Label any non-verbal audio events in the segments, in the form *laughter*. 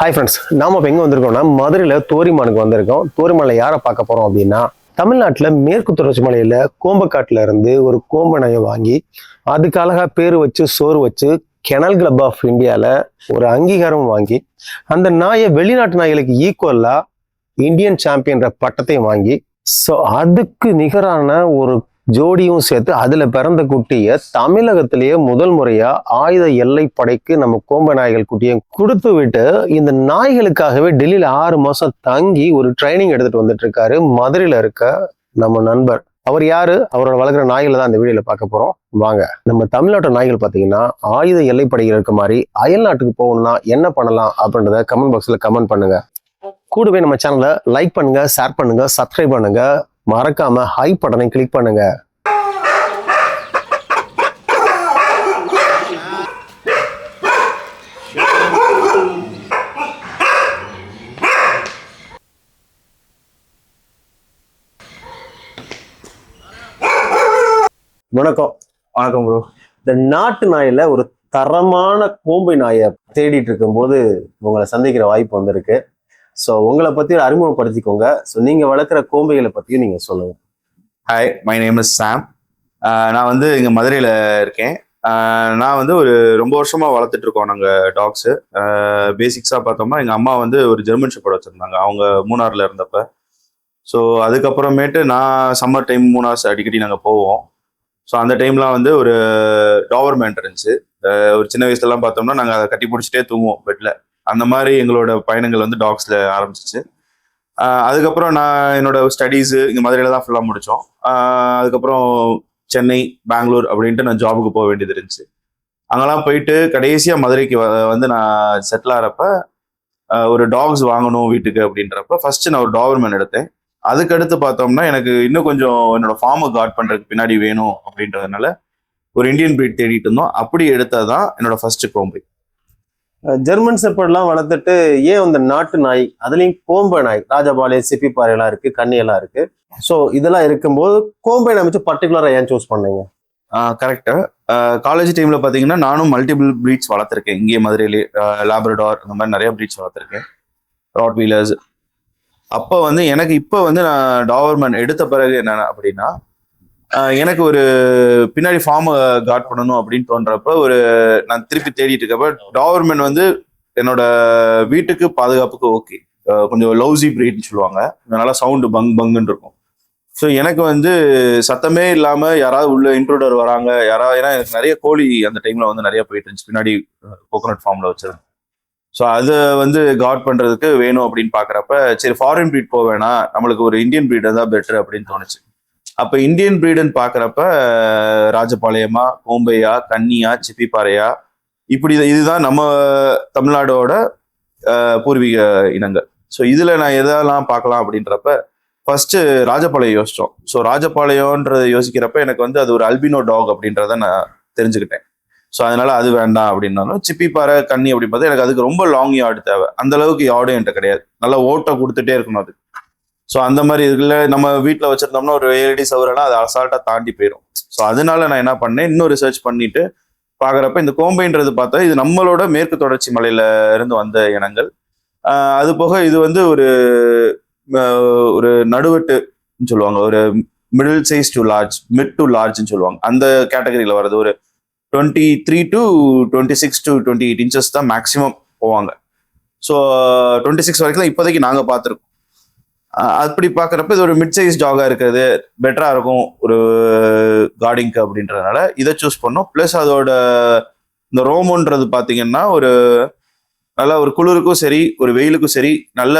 Hi friends நாம இப்போ எங்கே வந்திருக்கோம்னா மதுரையில் தோரிமானுக்கு வந்திருக்கோம். தோரிமானில் யாரை பார்க்க போகிறோம் அப்படின்னா தமிழ்நாட்டில் மேற்கு தொடர்ச்சி மலையில் கோம்பக்காட்டில் இருந்து ஒரு கோம்ப நாயை வாங்கி அதுக்கு அழகாக பேர் வச்சு சோறு வச்சு கெனல் கிளப் ஆஃப் இந்தியாவில் ஒரு அங்கீகாரம் வாங்கி அந்த நாயை வெளிநாட்டு நாய்களுக்கு ஈக்குவலாக இந்தியன் சாம்பியன்ற பட்டத்தையும் வாங்கி ஸோ அதுக்கு நிகரான ஒரு ஜோடியும் சேர்த்து அதுல பிறந்த குட்டியை தமிழகத்திலேயே முதல் முறையா ஆயுத எல்லை படைக்கு நம்ம கோம்ப நாய்கள் குட்டியை கொடுத்து விட்டு இந்த நாய்களுக்காகவே டெல்லியில ஆறு மாசம் தங்கி ஒரு ட்ரைனிங் எடுத்துட்டு வந்துட்டு இருக்காரு. மதுரையில இருக்க நம்ம நண்பர். அவர் யாரு? அவரோட வளர்க்குற நாய்களை தான் இந்த வீடியோல பார்க்க போறோம். வாங்க. நம்ம தமிழ்நாட்டு நாய்கள் பார்த்தீங்கன்னா ஆயுத எல்லைப்படையில் இருக்க மாதிரி அயல் நாட்டுக்கு போகணும்னா என்ன பண்ணலாம் அப்படின்றத கமெண்ட் பாக்ஸ்ல கமெண்ட் பண்ணுங்க. கூடவே நம்ம சேனலை லைக் பண்ணுங்க ஷேர் பண்ணுங்க சப்ஸ்கிரைப் பண்ணுங்க. மறக்காம ஹை பட்டனை கிளிக் பண்ணுங்க. வணக்கம். வணக்கம் ப்ரோ இந்த நாட்டு நாயில ஒரு தரமான கோம்பை நாயை தேடிட்டு இருக்கும்போது உங்களை சந்திக்கிற வாய்ப்பு வந்திருக்கு. ஸோ உங்களை பத்தி அறிமுகப்படுத்திக்கோங்க. ஸோ நீங்க வளர்க்குற கோம்பைகளை பத்தியும் நீங்க சொல்லுங்க. Hi my name is Sam நான் வந்து இங்கே மதுரையில் இருக்கேன். நான் வந்து ஒரு ரொம்ப வருஷமா வளர்த்துட்டு இருக்கோம் நாங்கள் டாக்ஸு பேசிக்ஸாக பார்த்தோம்னா எங்கள் அம்மா வந்து ஒரு ஜெர்மன் ஷெப்பர்ட் வச்சுருந்தாங்க. அவங்க மூணாரில் இருந்தப்ப. ஸோ அதுக்கப்புறமேட்டு நான் சம்மர் டைம் மூணார்ஸ் அடிக்கடி நாங்கள் போவோம். ஸோ அந்த டைம்லாம் வந்து ஒரு டாவர்மேன் இருந்துச்சு. ஒரு சின்ன வயசுலலாம் பார்த்தோம்னா நாங்கள் அதை கட்டி பிடிச்சிட்டே தூங்குவோம் பெட்டில் அந்த மாதிரி எங்களோட பயணங்கள் வந்து டாக்ஸில் ஆரம்பிச்சிச்சு. அதுக்கப்புறம் நான் என்னோட ஸ்டடீஸு இங்கே மதுரையில் தான் ஃபுல்லாக முடித்தோம் அதுக்கப்புறம் சென்னை பெங்களூர் அப்படின்ட்டு நான் ஜாபுக்கு போக வேண்டியது இருந்துச்சு. அங்கெல்லாம் போயிட்டு கடைசியாக மதுரைக்கு வந்து நான் செட்டில் ஆகிறப்ப ஒரு டாக்ஸ் வாங்கணும் வீட்டுக்கு அப்படின்றப்ப ஃபர்ஸ்ட் நான் ஒரு டாவர்மேன் எடுத்தேன். அதுக்கடுத்து பார்த்தோம்னா எனக்கு இன்னும் கொஞ்சம் என்னோட ஃபார்மை கார்ட் பண்ணுறதுக்கு பின்னாடி வேணும் அப்படின்றதுனால ஒரு இந்தியன் பிரீட் தேடிட்டு இருந்தோம். அப்படி எடுத்தால் தான் என்னோட ஃபர்ஸ்ட் கோம்பை ஜெர்மன் செப்பர்ட்லாம் வளர்த்துட்டு ஏன் அந்த நாட்டு நாய்? அதுலேயும் கோம்பை நாய். ராஜபாளையம் சிப்பிப்பாறையெல்லாம் இருக்குது கண்ணியெல்லாம் இருக்குது ஸோ இதெல்லாம் இருக்கும்போது கோம்பை நாய் வச்சு பர்டிகுலராக ஏன் சூஸ் பண்ணீங்க? கரெக்டாக காலேஜ் டைமில் பார்த்தீங்கன்னா நானும் மல்டிபிள் ப்ரீட்ஸ் வளர்த்துருக்கேன். இங்கே மதுரையிலே லேப்ரடார் இந்த மாதிரி நிறைய ப்ரீட்ஸ் வளர்த்துருக்கேன். ராட் வீலர்ஸ் அப்போ வந்து எனக்கு இப்போ வந்து நான் டாவர்மன் எடுத்த பிறகு என்னென்ன அப்படின்னா எனக்கு ஒரு பின்னாடி ஃபார்ம் காட் பண்ணணும் அப்படின்னு தோன்றப்ப ஒரு நான் திருப்பி தேடிட்டு இருக்கப்ப டாவர்மன் வந்து என்னோட வீட்டுக்கு பாதுகாப்புக்கு ஓகே கொஞ்சம் லவ்ஸி ப்ரீட்னு சொல்லுவாங்க. நல்லா சவுண்டு பங் பங்குன்னு இருக்கும். ஸோ எனக்கு வந்து சத்தமே இல்லாமல் யாராவது உள்ள இன்ட்ரூடர் வராங்க யாராவது ஏன்னா எனக்கு நிறைய கோழி அந்த டைம்ல வந்து நிறைய போயிட்டு இருந்துச்சு. பின்னாடி கோகோனட் ஃபார்ம்ல வச்சிருந்தேன் ஸோ அதை வந்து காட் பண்ணுறதுக்கு வேணும் அப்படின்னு பார்க்குறப்ப சரி ஃபாரின் ப்ரீட் போக வேணாம் நம்மளுக்கு ஒரு இந்தியன் ப்ரீட் தான் பெட்டர் அப்படின்னு தோணுச்சு. அப்ப இந்தியன் பிரீடுன்னு பாக்குறப்ப ராஜபாளையமா கோம்பையா கன்னியா சிப்பிப்பாறையா இப்படி இதுதான் நம்ம தமிழ்நாடோட பூர்வீக இனங்கள். ஸோ இதுல நான் எதெல்லாம் பார்க்கலாம் அப்படின்றப்ப ஃபர்ஸ்ட் ராஜபாளையம் யோசிச்சோம். ஸோ ராஜபாளையம்ன்றத யோசிக்கிறப்ப எனக்கு வந்து அது ஒரு அல்பினோ டாக் அப்படின்றத நான் தெரிஞ்சுக்கிட்டேன். ஸோ அதனால அது வேண்டாம் அப்படின்னாலும் சிப்பிப்பாறை கன்னி அப்படின்னு பார்த்தா எனக்கு அதுக்கு ரொம்ப லாங் யார்டு தேவை. அந்த அளவுக்கு யார்டும் என்கிட்ட கிடையாது. நல்லா ஓட்டை கொடுத்துட்டே இருக்கணும் அது. ஸோ அந்த மாதிரி இதுல நம்ம வீட்டில் வச்சிருந்தோம்னா ஒரு ஏழடி சவரெல்லாம் அது அசால்ட்டாக தாண்டி போயிடும் ஸோ அதனால நான் என்ன பண்ணேன்? இன்னும் ரிசர்ச் பண்ணிட்டு பார்க்குறப்ப இந்த கோம்பைன்றது பார்த்தா இது நம்மளோட மேற்கு தொடர்ச்சி மலையில இருந்து வந்த இனங்கள். அது போக இது வந்து ஒரு ஒரு நடுவட்டுன்னு சொல்லுவாங்க. ஒரு middle size to large mid to லார்ஜ்னு சொல்லுவாங்க. அந்த கேட்டகரியில் வர்றது ஒரு twenty three to twenty six to twenty eight inches தான் மேக்ஸிமம் போவாங்க. ஸோ டுவெண்ட்டி சிக்ஸ் வரைக்கும் தான் இப்போதைக்கு நாங்கள் பார்த்துருக்கோம். அப்படி பார்க்குறப்ப இது ஒரு மிட் சைஸ் டாகாக இருக்கிறது. பெட்டராக இருக்கும் ஒரு கார்டிங்க்கு அப்படின்றதுனால இதை சூஸ் பண்ணோம். ப்ளஸ் அதோட இந்த ரோமோன்றது பார்த்தீங்கன்னா ஒரு நல்ல ஒரு குளிருக்கும் சரி ஒரு வெயிலுக்கும் சரி நல்ல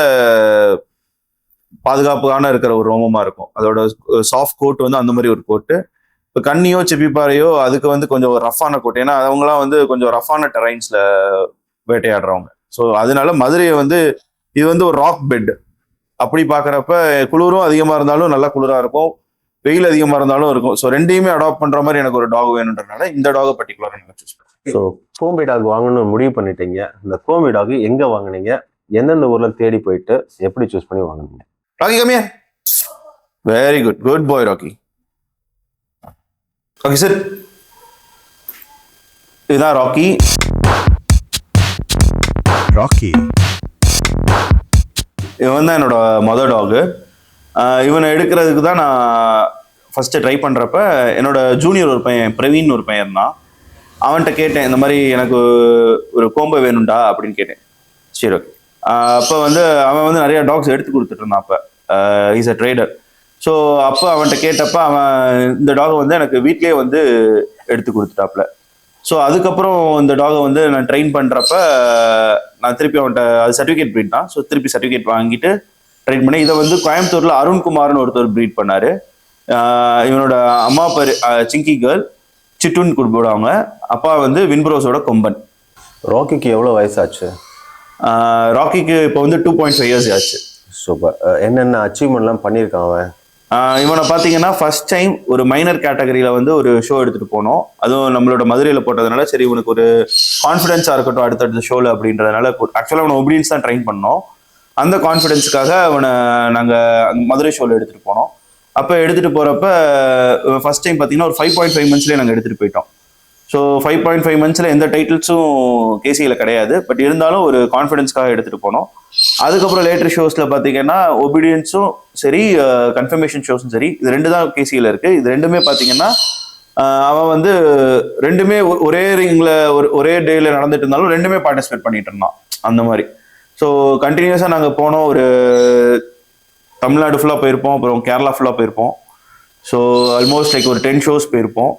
பாதுகாப்பான இருக்கிற ஒரு ரோமமாக இருக்கும். அதோட சாஃப்ட் கோட் வந்து அந்த மாதிரி ஒரு கோட்டு இப்போ கண்ணியோ செப்பிப்பாறையோ அதுக்கு வந்து கொஞ்சம் ரஃப்பான கோட் ஏன்னா அவங்களாம் வந்து கொஞ்சம் ரஃப்பான டெரைன்ஸில் வேட்டையாடுறவங்க. ஸோ அதனால மதுரையை வந்து இது வந்து ஒரு ராக் பெட் அப்படி பார்க்குறப்ப குளிரும் அதிகமாக இருந்தாலும் நல்லா குளிராக இருக்கும். வெயில் அதிகமாக இருந்தாலும் இருக்கும். ஸோ ரெண்டையுமே அடாப்ட் பண்ணுற மாதிரி எனக்கு ஒரு டாக் வேணுன்றனால இந்த டாகை பர்டிகுலராக நான் சூஸ் பண்ணேன் ஸோ கோம்பை டாக் வாங்கணும்னு முடிவு பண்ணிட்டீங்க. இந்த கோம்பை டாக் எங்க வாங்குனீங்க? எந்தெந்த ஊர்ல தேடி போயிட்டு எப்படி சூஸ் பண்ணி வாங்குனீங்க? ராக்கி கம்மியா very good good boy Rocky okay sir இதுதான் ராக்கி Rocky. இவன் தான் என்னோட மொதல் டாகு. இவனை எடுக்கிறதுக்கு தான் நான் ஃபஸ்ட்டு ட்ரை பண்ணுறப்ப என்னோட ஜூனியர் ஒரு பையன் பிரவீன் ஒரு பையன் தான் அவன்கிட்ட கேட்டேன் இந்த மாதிரி எனக்கு ஒரு கோம்பை வேணும்டா அப்படின்னு கேட்டேன். சரி ஓகே அப்போ வந்து அவன் வந்து நிறையா டாக்ஸ் எடுத்து கொடுத்துட்டு இருந்தான் அப்போ. இஸ் அ ட்ரேடர் ஸோ அப்போ அவன்கிட்ட கேட்டப்ப அவன் இந்த டாகை வந்து எனக்கு வீட்லேயே வந்து எடுத்து கொடுத்துட்டாப்ல. ஸோ அதுக்கப்புறம் இந்த டாகை வந்து நான் ட்ரெயின் பண்ணுறப்ப நான் திருப்பி அவன்கிட்ட அது சர்டிஃபிகேட் ப்ரீட் தான். ஸோ திருப்பி சர்டிஃபிகேட் வாங்கிட்டு ட்ரெயின் பண்ணி இதை வந்து கோயம்புத்தூர்ல அருண்குமார்னு ஒருத்தர் ப்ரீட் பண்ணாரு. இவனோட அம்மா பேர் சிங்கி கேர்ள். சிட்டுன்னு கூப்பிடுவாங்க. அப்பா வந்து வின்ப்ரோஸோட கொம்பன். ராக்கிக்கு எவ்வளோ வயசாச்சு? ராக்கிக்கு இப்போ வந்து டூ பாயிண்ட் ஃபைவ் இயர்ஸ் ஆச்சு. சூப்பர். என்னென்ன அச்சீவ்மெண்ட்லாம் பண்ணியிருக்கான் அவன்? இவனை பார்த்தீங்கன்னா ஃபர்ஸ்ட் டைம் ஒரு மைனர் கேட்டகரியில வந்து ஒரு ஷோ எடுத்துட்டு போனோம். அதுவும் நம்மளோட மதுரையில் போட்டதுனால சரி இவனுக்கு ஒரு கான்ஃபிடென்ஸாக இருக்கட்டும் அடுத்தடுத்த ஷோவில் அப்படின்றதுனால ஆக்சுவலாக அவனை ஒபீடியன்ஸ் தான் ட்ரெயின் பண்ணோம். அந்த கான்ஃபிடென்ஸுக்காக அவனை நாங்கள் மதுரை ஷோவில் எடுத்துகிட்டு போனோம். அப்போ எடுத்துகிட்டு போகிறப்ப ஃபர்ஸ்ட் டைம் பார்த்தீங்கன்னா ஒரு ஃபைவ் பாயிண்ட் ஃபைவ் மந்த்ஸ்லேயே நாங்கள் எடுத்துட்டு போயிட்டோம். ஸோ ஃபைவ் பாயிண்ட் ஃபைவ் மந்த்ஸில் எந்த டைட்டில்ஸும் கேசியில் கிடையாது. பட் இருந்தாலும் ஒரு கான்ஃபிடென்ஸ்க்காக எடுத்துகிட்டு போனோம். அதுக்கப்புறம் லேட்டர் ஷோஸில் பார்த்தீங்கன்னா ஒபீடியன்ஸும் சரி கன்ஃபர்மேஷன் ஷோஸும் சரி இது ரெண்டு தான் கேசியில் இருக்குது இது ரெண்டுமே பார்த்தீங்கன்னா அவன் வந்து ரெண்டுமே ஒ- ஒரே ரிங்கில் ஒரு ஒரே டேயில் நடந்துட்டு இருந்தாலும் ரெண்டுமே பார்ட்டிசிபேட் பண்ணிட்டு இருந்தான். அந்த மாதிரி. ஸோ கண்டினியூஸாக நாங்கள் போனோம். ஒரு தமிழ்நாடு ஃபுல்லாக போயிருப்போம். அப்புறம் கேரளா ஃபுல்லாக போயிருப்போம். ஸோ ஆல்மோஸ்ட் லைக் ஒரு டென் ஷோஸ் போயிருப்போம்.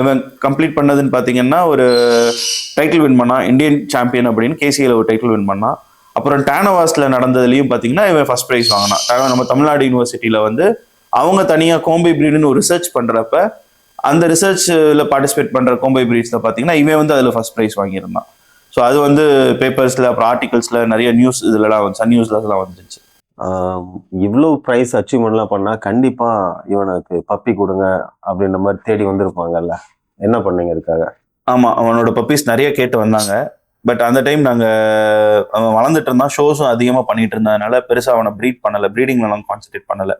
இவன் கம்ப்ளீட் பண்ணதுன்னு பார்த்தீங்கன்னா ஒரு டைட்டில் வின் பண்ணான் இந்தியன் சாம்பியன் அப்படின்னு கேசியில் ஒரு டைட்டில் வின் பண்ணான் அப்புறம் டேனவாஸில் நடந்ததுலையும் பார்த்தீங்கன்னா இவன் ஃபர்ஸ்ட் ப்ரைஸ் வாங்கினான். நம்ம தமிழ்நாடு யூனிவர்சிட்டியில் வந்து அவங்க தனியாக கோம்பை பிரீடுன்னு ஒரு ரிசர்ச் பண்ணுறப்ப அந்த ரிசர்ச்சில் பார்ட்டிசிபேட் பண்ணுற கோம்பை பிரீட்ஸில் பார்த்தீங்கன்னா இவன் வந்து அதில் ஃபர்ஸ்ட் ப்ரைஸ் வாங்கியிருந்தான். ஸோ அது வந்து பேப்பர்ஸில் அப்புறம் ஆர்டிகல்ஸில் நிறைய நியூஸ் இதுலலாம் சன் நியூஸ்லலாம் வந்துச்சு. இவ்வளோ ப்ரைஸ் அச்சீவ்மெண்ட்லாம் பண்ணால் கண்டிப்பாக இவனுக்கு பப்பி கொடுங்க அப்படின்ற மாதிரி தேடி வந்திருப்பாங்கல்ல. என்ன பண்ணீங்க இதுக்காக? ஆமாம் அவனோட பப்பீஸ் நிறைய கேட்டு வந்தாங்க. பட் அந்த டைம் நாங்கள் அவன் வளர்ந்துட்டு இருந்தான் ஷோஸும் அதிகமாக பண்ணிட்டு இருந்ததுனால பெருசாக அவனை ப்ரீட் பண்ணலை. ப்ரீடிங்லாம் கான்சன்ட்ரேட் பண்ணலை.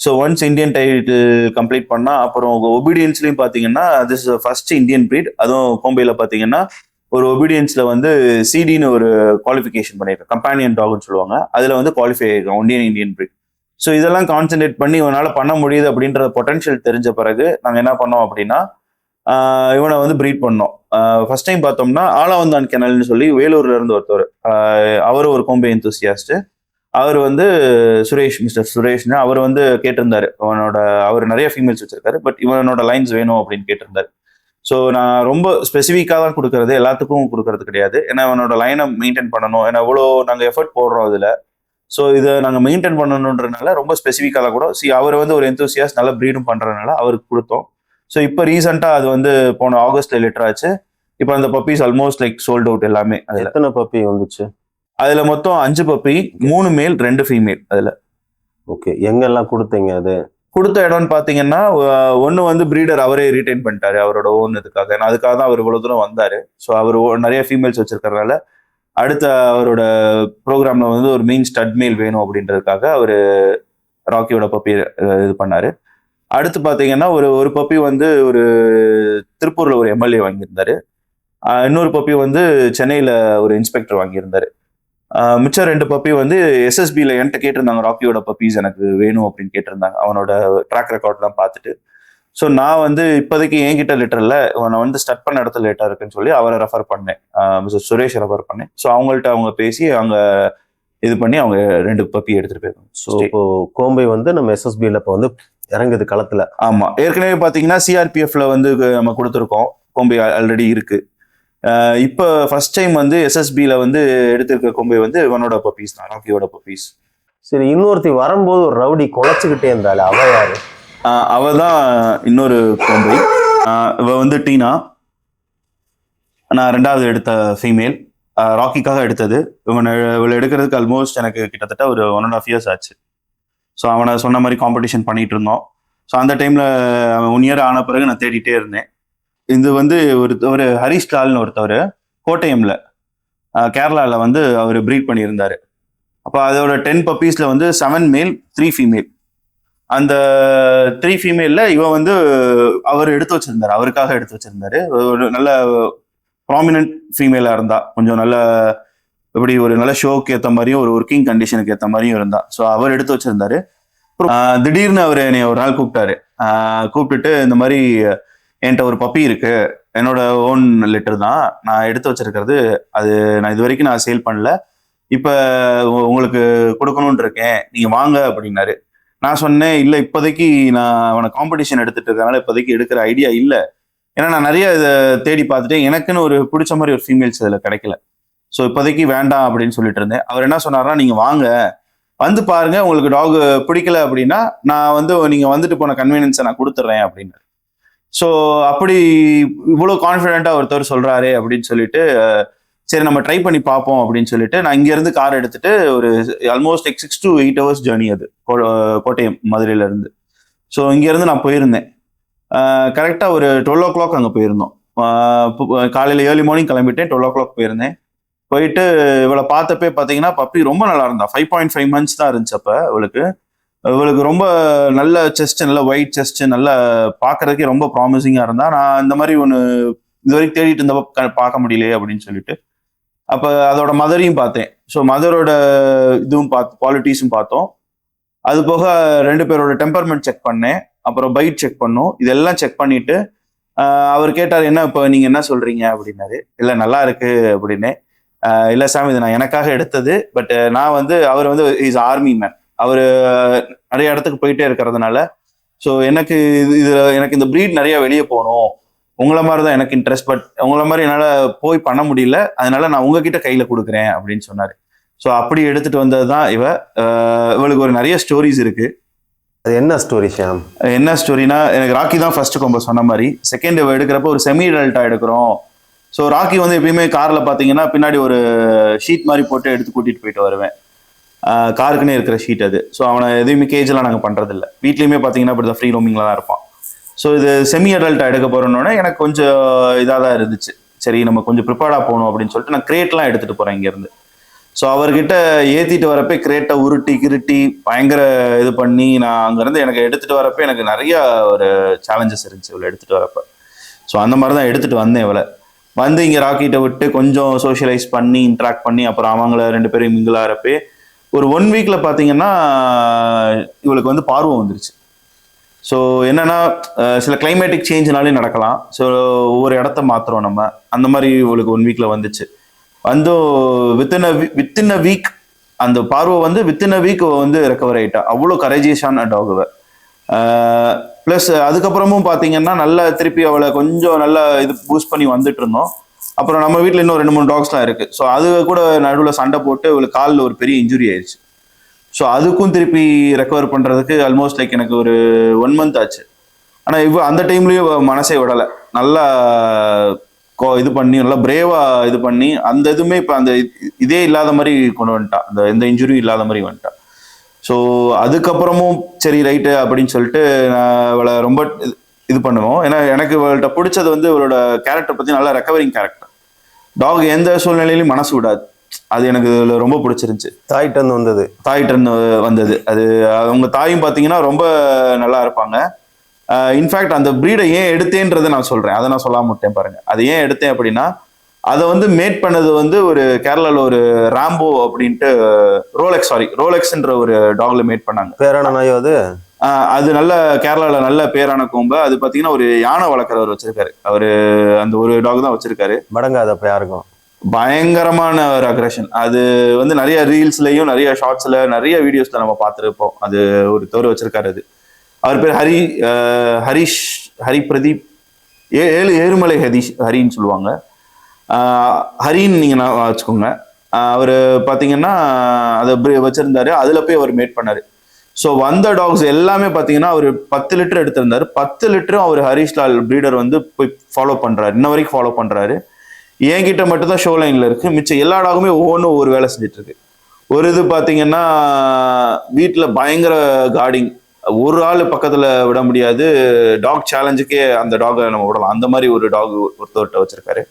So once Indian title complete பண்ணால் அப்புறம் ஒபீடியன்ஸ்லையும் பார்த்தீங்கன்னா திஸ் ஃபர்ஸ்ட் இந்தியன் ப்ரீட் அதுவும் கோம்பையில் பார்த்தீங்கன்னா ஒரு ஒபீடியன்ஸ்ல வந்து சிடின்னு ஒரு குவாலிஃபிகேஷன் பண்ணியிருக்கேன் கம்பானியன் டாக்னு சொல்லுவாங்க. அதுல வந்து குவாலிஃபை ஆயிருக்கோம் இந்தியன் இந்தியன் breed. ஸோ இதெல்லாம் கான்சென்ட்ரேட் பண்ணி இவனால் பண்ண முடியுது அப்படின்ற பொட்டன்ஷியல் தெரிஞ்ச பிறகு நாங்கள் என்ன பண்ணோம் அப்படின்னா இவனை வந்து ப்ரீட் பண்ணோம். ஃபர்ஸ்ட் டைம் பார்த்தோம்னா ஆலவந்தான் கெனல்னு சொல்லி வேலூர்ல இருந்து ஒருத்தர் அவரும் ஒரு கோம்பே எந்தூசியாஸ்ட் அவர் வந்து சுரேஷ் மிஸ்டர் சுரேஷ்னு அவர் வந்து கேட்டிருந்தாரு. அவனோட அவர் நிறைய ஃபீமேல்ஸ் வச்சிருக்காரு பட் இவனோட லைன்ஸ் வேணும் அப்படின்னு கேட்டிருந்தாரு. ஸோ நான் ரொம்ப ஸ்பெசிஃபிக்காக தான் கொடுக்கறது எல்லாத்துக்கும் கொடுக்கறது கிடையாது. ஏன்னா அவனோட லைனை மெயின்டைன் பண்ணணும். ஏன்னா இவ்வளோ நாங்கள் எஃபர்ட் போடுறோம் அதில். ஸோ இதை நாங்கள் மெயின்டைன் பண்ணணுன்றனால ரொம்ப ஸ்பெசிஃபிக்காக தான் கூட சி அவர் வந்து ஒரு எந்தூசியாஸ் நல்ல ப்ரீடும் பண்ணுறதுனால அவருக்கு கொடுத்தோம். ஸோ இப்போ ரீசெண்டாக அது வந்து போன ஆகஸ்ட்ல லிட்டர் ஆச்சு. இப்போ அந்த puppies almost like sold out எல்லாமே அதில். எத்தனை பப்பி வந்துச்சு? அதுல மொத்தம் அஞ்சு பப்பி மூணு மேல் ரெண்டு ஃபீமேல் அதுல. ஓகே எங்கெல்லாம் கொடுத்தீங்க அது? கொடுத்த இடம்னு பார்த்தீங்கன்னா ஒன்று வந்து ப்ரீடர் அவரே ரிட்டைன் பண்ணிட்டாரு அவரோட ஓன் இதுக்காக. ஏன்னா அதுக்காக தான் அவர் இவ்வளோ தூரம் வந்தார். ஸோ அவர் நிறைய ஃபீமேல்ஸ் வச்சிருக்கறனால அடுத்த அவரோட ப்ரோக்ராமில் வந்து ஒரு மெயின் ஸ்டட் மேல் வேணும் அப்படின்றதுக்காக அவர் ராக்கியோட பப்பி இது பண்ணார். அடுத்து பார்த்தீங்கன்னா ஒரு ஒரு பப்பி வந்து ஒரு திருப்பூரில் ஒரு எம்எல்ஏ வாங்கியிருந்தாரு. இன்னொரு பப்பி வந்து சென்னையில் ஒரு இன்ஸ்பெக்டர் வாங்கியிருந்தாரு. மிச்சம் ரெண்டு பப்பி வந்து எஸ்எஸ்பியில் என்கிட்ட கேட்டிருந்தாங்க ராக்கியோட பப்பீஸ் எனக்கு வேணும் அப்படின்னு கேட்டிருந்தாங்க. அவனோட ட்ராக் ரெக்கார்ட்லாம் பார்த்துட்டு. ஸோ நான் வந்து இப்போதைக்கு என்கிட்ட லெட்டரில் அவனை வந்து ஸ்டட் பண்ண இடத்துல லேட்டாக இருக்குன்னு சொல்லி அவரை ரெஃபர் பண்ணேன். மிஸ்டர் சுரேஷ் ரெஃபர் பண்ணேன். ஸோ அவங்கள்ட்ட அவங்க பேசி அவங்க இது பண்ணி அவங்க ரெண்டு பப்பி எடுத்துட்டு போயிருக்காங்க. ஸோ இப்போ கோம்பை வந்து நம்ம எஸ்எஸ்பியில் இப்போ வந்து இறங்குது களத்தில். ஆமா. ஏற்கனவே பாத்தீங்கன்னா சிஆர்பிஎஃப்ல வந்து நம்ம கொடுத்துருக்கோம். கொம்பை ஆல்ரெடி இருக்கு. அஹ் இப்போ ஃபர்ஸ்ட் டைம் வந்து எஸ்எஸ்பியில் வந்து எடுத்திருக்க கொம்பை வந்து இவனோட பப்பீஸ் தான் ராக்கியோட பப்பீஸ் சரி இன்னொருத்தி வரும்போது ஒரு ரவுடி குலைச்சிக்கிட்டே இருந்தாள் அவ யாரு? அவ தான் இன்னொரு கொம்பை. இவ வந்து டீனா? நான் ரெண்டாவது எடுத்த ஃபீமேல் ராக்கிக்காக எடுத்தது. இவனை இவளை எடுக்கிறதுக்கு ஆல்மோஸ்ட் எனக்கு கிட்டத்தட்ட ஒரு ஒன் அண்ட் ஆஃப் இயர்ஸ் ஆச்சு. ஸோ அவனை சொன்ன மாதிரி காம்படிஷன் பண்ணிட்டு இருந்தோம். ஸோ அந்த டைம்ல அவன் ஒன் இயர் ஆன பிறகு நான் தேடிட்டே இருந்தேன். இது வந்து ஒரு ஒரு ஹரிஷ் லால்னு ஒருத்தவர் கோட்டயம்ல கேரளாவில் வந்து அவர் ப்ரீட் பண்ணியிருந்தார். அப்போ அதோட டென் பப்பீஸில் வந்து செவன் மேல் த்ரீ ஃபீமேல் அந்த த்ரீ ஃபீமேலில் இவன் வந்து அவர் எடுத்து வச்சிருந்தாரு அவருக்காக எடுத்து வச்சிருந்தாரு. ஒரு நல்ல ப்ராமினன்ட் ஃபீமேலாக இருந்தா கொஞ்சம் நல்ல இப்படி ஒரு நல்ல ஷோக்கு ஏற்ற மாதிரியும் ஒரு ஒர்க்கிங் கண்டிஷனுக்கு ஏற்ற மாதிரியும் இருந்தா. ஸோ அவர் எடுத்து வச்சிருந்தாரு. திடீர்னு அவர் என்னை ஒரு நாள் கூப்பிட்டாரு. கூப்பிட்டுட்டு இந்த மாதிரி என்கிட்ட ஒரு பப்பி இருக்கு. என்னோட ஓன் லெட்டர் தான். நான் எடுத்து வச்சிருக்கிறது. அது நான் இது வரைக்கும் நான் சேல் பண்ணல. இப்போ உங்களுக்கு கொடுக்கணும்னு இருக்கேன். நீங்கள் வாங்க அப்படின்னாரு. நான் சொன்னேன் இல்லை இப்போதைக்கு நான் அவனை காம்படிஷன் எடுத்துட்டு இருக்கனால இப்போதைக்கு எடுக்கிற ஐடியா இல்லை. ஏன்னா நான் நிறைய இதை தேடி பார்த்துட்டேன். எனக்குன்னு ஒரு பிடிச்ச மாதிரி ஒரு ஃபீமேல்ஸ் இதில் கிடைக்கல. ஸோ இப்போதைக்கு வேண்டாம் அப்படின்னு சொல்லிட்டு இருந்தேன். அவர் என்ன சொன்னார்னா நீங்கள் வாங்க. வந்து பாருங்க. உங்களுக்கு டாக் பிடிக்கல அப்படின்னா நான் வந்து நீங்கள் வந்துட்டு போன கன்வீனியன்ஸை நான் கொடுத்துட்றேன் அப்படின்னு ஸோ அப்படி இவ்வளோ கான்ஃபிடென்ட்டாக ஒருத்தர் சொல்கிறாரு அப்படின்னு சொல்லிட்டு சரி நம்ம ட்ரை பண்ணி பார்ப்போம் அப்படின்னு சொல்லிட்டு நான் இங்கேருந்து கார் எடுத்துட்டு ஒரு almost egg six to eight hours journey அது கோ- கோட்டயம் மதுரையிலேருந்து ஸோ இங்கேருந்து நான் போயிருந்தேன். கரெக்டாக ஒரு டுவெல் ஓ கிளாக் அங்கே போயிருந்தோம். காலையில் ஏர்லி மார்னிங் கிளம்பிட்டேன் டுவெல் ஓ கிளாக் போயிருந்தேன். போயிட்டு இவளை பார்த்தப்பே பார்த்தீங்கன்னா பப்பி ரொம்ப நல்லா இருந்தா ஃபைவ் பாயிண்ட் ஃபைவ் மந்த்ஸ் தான் இருந்துச்சு அப்போ இவளுக்கு இவளுக்கு ரொம்ப நல்ல செஸ்ட் நல்ல ஒயிட் செஸ்ட் நல்ல பார்க்கறதுக்கே ரொம்ப ப்ராமிசிங்காக இருந்தா நான் இந்த மாதிரி ஒன்று இது வரைக்கும் தேடிட்டு இருந்தப்ப பார்க்க முடியலையே அப்படின்னு சொல்லிட்டு அப்போ அதோட மதரையும் பார்த்தேன். ஸோ மதரோட இதுவும் பார்த்து குவாலிட்டிஸும் பார்த்தோம். அது போக ரெண்டு பேரோட டெம்பர்மெண்ட் செக் பண்ணேன். அப்புறம் பைட் செக் பண்ணோம். இதெல்லாம் செக் பண்ணிட்டு அவர் கேட்டார் என்ன இப்போ நீங்கள் என்ன சொல்றீங்க? அப்படின்னாரு. இல்லை நல்லா இருக்கு அப்படின்னு இல்லை சாமி இது நான் எனக்காக எடுத்தது பட் நான் வந்து அவர் வந்து இஸ் ஆர்மி மேன் அவர் நிறைய இடத்துக்கு போயிட்டே இருக்கிறதுனால ஸோ எனக்கு இது இதுல எனக்கு இந்த ப்ரீட் நிறைய வெளியே போகணும். உங்களை மாதிரி தான் எனக்கு இன்ட்ரெஸ்ட் பட் உங்களை மாதிரி என்னால் போய் பண்ண முடியல. அதனால நான் உங்ககிட்ட கையில் கொடுக்குறேன் அப்படின்னு சொன்னார். ஸோ அப்படி எடுத்துட்டு வந்தது தான் இவ இவளுக்கு ஒரு நிறைய ஸ்டோரிஸ் இருக்கு. அது என்ன ஸ்டோரி ஷாம் என்ன ஸ்டோரினா எனக்கு ராக்கி தான் ஃபர்ஸ்ட் கொம்ப சொன்ன மாதிரி. செகண்ட் எடுக்கிறப்ப ஒரு செமி டெல்டா எடுக்கிறோம். ஸோ ராக்கி வந்து எப்பயுமே கார்ல பாத்தீங்கன்னா பின்னாடி ஒரு ஷீட் மாதிரி போட்டு எடுத்து கூட்டிட்டு போயிட்டு வருவேன். காருக்குன்னே இருக்கிற ஷீட் அது. ஸோ அவனை எதுவுமே கேஜெல்லாம் நாங்கள் பண்ணுறதில்ல வீட்லேயுமே பார்த்தீங்கன்னா இப்படி தான் ஃப்ரீ ரோமிங்கில் தான் இருப்பான். ஸோ இது செமி அடல்ட்டாக எடுக்க போறோன்னொடனே எனக்கு கொஞ்சம் இதாக தான் இருந்துச்சு. சரி நம்ம கொஞ்சம் ப்ரிப்பேர்டாக போகணும் அப்படின்னு சொல்லிட்டு நான் கிரேட்லாம் எடுத்துகிட்டு போகிறேன் இங்கேருந்து. ஸோ அவர்கிட்ட ஏற்றிட்டு வரப்போ கிரேட்டை உருட்டி கிருட்டி பயங்கர இது பண்ணி நான் அங்கேருந்து எனக்கு எடுத்துகிட்டு வரப்போ எனக்கு நிறையா ஒரு சேலஞ்சஸ் இருந்துச்சு இவளை எடுத்துகிட்டு வரப்போ. ஸோ அந்த மாதிரி தான் எடுத்துகிட்டு வந்தேன் இவளை. வந்து இங்கே ராக்கெட்டை விட்டு கொஞ்சம் சோஷியலைஸ் பண்ணி இன்ட்ராக்ட் பண்ணி அப்புறம் அவங்கள ரெண்டு பேரும் மிங்கிளாகிறப்பே ஒரு ஒன் வீக்ல பார்த்தீங்கன்னா இவளுக்கு வந்து பார்வம் வந்துருச்சு. ஸோ என்னன்னா சில கிளைமேட்டிக் சேஞ்ச்னாலே நடக்கலாம். ஸோ ஒவ்வொரு இடத்த மாத்துறோம் நம்ம. அந்த மாதிரி இவளுக்கு ஒன் வீக்ல வந்துச்சு. வந்து within a within a week அந்த பார்வை வந்து வித்தின் அ வீக் வந்து ரெக்கவர் ஆயிட்டா. அவ்வளோ கரேஜியஸான டாக் ப்ளஸ் அதுக்கப்புறமும் பார்த்தீங்கன்னா நல்லா திருப்பி அவளை கொஞ்சம் நல்லா இது பூஸ்ட் பண்ணி வந்துட்டு இருந்தோம். அப்புறம் நம்ம வீட்டில் இன்னும் ரெண்டு மூணு டாக்ஸ்லாம் இருக்கு. ஸோ அது கூட நடுவில் சண்டை போட்டு இவளுக்கு காலில் ஒரு பெரிய இன்ஜுரி ஆயிடுச்சு. ஸோ அதுக்கும் திருப்பி ரெக்கவர் பண்ணுறதுக்கு ஆல்மோஸ்ட் லைக் எனக்கு ஒரு ஒன் மந்த் ஆச்சு. ஆனால் இவ அந்த டைம்லேயும் மனசே விடலை. நல்லா கோ- இது பண்ணி நல்லா பிரேவா இது பண்ணி அந்த இதுவுமே இப்போ அந்த இதே இல்லாத மாதிரி கொண்டு வந்துட்டா. அந்த எந்த இன்ஜுரியும் இல்லாத மாதிரி வந்துட்டா. ஸோ அதுக்கப்புறமும் சரி ரைட்டு அப்படின்னு சொல்லிட்டு நான் அவளை ரொம்ப இது- இது பண்ணுவோம். ஏன்னா எனக்கு இவள்கிட்ட பிடிச்சது வந்து இவளோட கேரக்டர் பற்றி நல்லா ரெக்கவரிங் கேரக்டர் டாக் எந்த சூழ்நிலையிலும் மனசு விடாது. அது எனக்கு இதுல ரொம்ப பிடிச்சிருந்துச்சு. தாய்ட்டு வந்து வந்தது. தாய் டர்ன் வந்தது. அது அவங்க தாயும் பார்த்தீங்கன்னா ரொம்ப நல்லா இருப்பாங்க. இன்ஃபேக்ட் அந்த ப்ரீடை ஏன் எடுத்தேன்றதை நான் சொல்றேன். அதை நான் சொல்லாம விட்டேன் பாருங்க. அது ஏன் எடுத்தேன் அப்படின்னா அதை வந்து மேட் பண்ணது வந்து ஒரு கேரளால ஒரு ராம்போ அப்படின்ட்டு ரோலெக்ஸ் சாரி ரோலெக்ஸ்ன்ற ஒரு டாக்ல மேட் பண்ணாங்க. பேரான நாயோ அது? அது நல்ல கேரளால நல்ல பேரான கொம்பு. அது பாத்தீங்கன்னா ஒரு யானை வளர்க்குறவர் வச்சிருக்காரு. அவரு அந்த ஒரு டாக் தான் வச்சிருக்காரு. மடங்காது அப்ப யாருக்கும்? பயங்கரமான ஒரு அக்ரஷன் அது வந்து நிறைய ரீல்ஸ்லயும் நிறைய ஷார்ட்ஸ்ல நிறைய வீடியோஸ்ல நம்ம பார்த்துருப்போம். அது ஒரு தவறு வச்சிருக்காரு அது. அவர் பேர் ஹரி ஹரிஷ் ஹரி பிரதீப் ஏ ஏழு ஏழுமலை ஹரிஷ் ஹரின்னு சொல்லுவாங்க. ஹரின்னு நீங்க நான் வச்சுக்கோங்க. அவர் பார்த்தீங்கன்னா அதை வச்சிருந்தாரு. அதுல போய் அவர் மேட் பண்ணாரு. ஸோ வந்த டாக்ஸ் எல்லாமே பார்த்தீங்கன்னா அவர் பத்து லிட்டர் எடுத்திருந்தாரு. பத்து லிட்டரும் அவர் ஹரிஷ் லால் பிரீடர் வந்து போய் ஃபாலோ பண்ணுறாரு இன்ன வரைக்கும் ஃபாலோ பண்ணுறாரு என்கிட்ட மட்டும் தான் ஷோ லைனில் இருக்குது மிச்சம் எல்லா டாகுமே ஒவ்வொன்றும் ஒரு வேலை செஞ்சுட்டு இருக்கு. ஒரு இது பார்த்தீங்கன்னா வீட்டில் பயங்கர கார்டிங் ஒரு ஆள் பக்கத்தில் விட முடியாது. டாக் சேலஞ்சுக்கே அந்த டாகை நம்ம விடலாம். அந்த மாதிரி ஒரு டாக் ஒருத்தவர்கிட்ட வச்சிருக்காரு.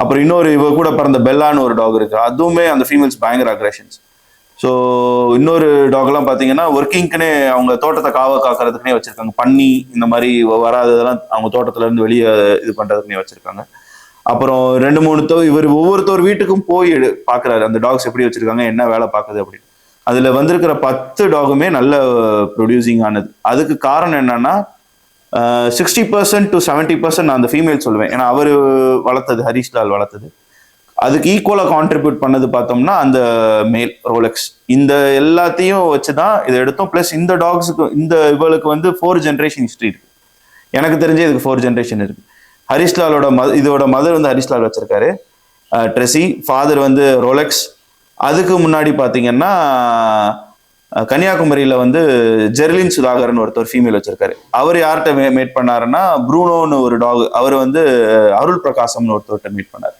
அப்புறம் இன்னொரு இவ கூட பிறந்த பெல்லான்னு ஒரு டாக் இருக்கு. அதுவுமே அந்த ஃபீமேல்ஸ் பயங்கர அக்ரேஷன்ஸ் ஸோ இன்னொரு டாக்லாம் பார்த்தீங்கன்னா ஒர்க்கிங்க்குனே அவங்க தோட்டத்தை காவ காக்கிறதுக்குனே வச்சிருக்காங்க. பன்னி இந்த மாதிரி வராததெல்லாம் அவங்க தோட்டத்துலேருந்து வெளியே இது பண்றதுக்குனே வச்சிருக்காங்க. அப்புறம் ரெண்டு மூணு தோ இவர் ஒவ்வொருத்தர் வீட்டுக்கும் போய் எடு அந்த டாக்ஸ் எப்படி வச்சிருக்காங்க என்ன வேலை பார்க்குது அப்படின்னு. அதில் வந்திருக்கிற பத்து டாகுமே நல்ல ப்ரொடியூசிங் ஆனது. அதுக்கு காரணம் என்னன்னா sixty percent to seventy percent நான் அந்த ஃபீமேல் சொல்லுவேன். ஏன்னா அவர் வளர்த்தது ஹரிஷ் லால் வளர்த்தது. அதுக்கு ஈக்குவலாக கான்ட்ரிபியூட் பண்ணது பார்த்தோம்னா அந்த மேல் ரோலெக்ஸ் இந்த எல்லாத்தையும் வச்சு தான் இதை எடுத்தோம். ப்ளஸ் இந்த டாக்ஸுக்கு இந்த இவளுக்கு வந்து ஃபோர் ஜென்ரேஷன் ஹிஸ்ட்ரி இருக்கு. எனக்கு தெரிஞ்சு இதுக்கு ஃபோர் ஜென்ரேஷன் இருக்கு. ஹரிஷ்லாலோட ம இதோட மதர் வந்து ஹரிஷ்லால் வச்சிருக்காரு. ட்ரெஸி ஃபாதர் வந்து ரோலெக்ஸ் அதுக்கு முன்னாடி பார்த்தீங்கன்னா கன்னியாகுமரியில் வந்து ஜெர்லின் சுதாகர்னு ஒருத்தர் ஃபீமேல் வச்சிருக்காரு. அவர் யார்கிட்ட மேட் பண்ணாருன்னா ப்ரூனோன்னு ஒரு டாக் அவர் வந்து அருள் பிரகாசம்னு ஒருத்தர்கிட்ட மீட் பண்ணார்.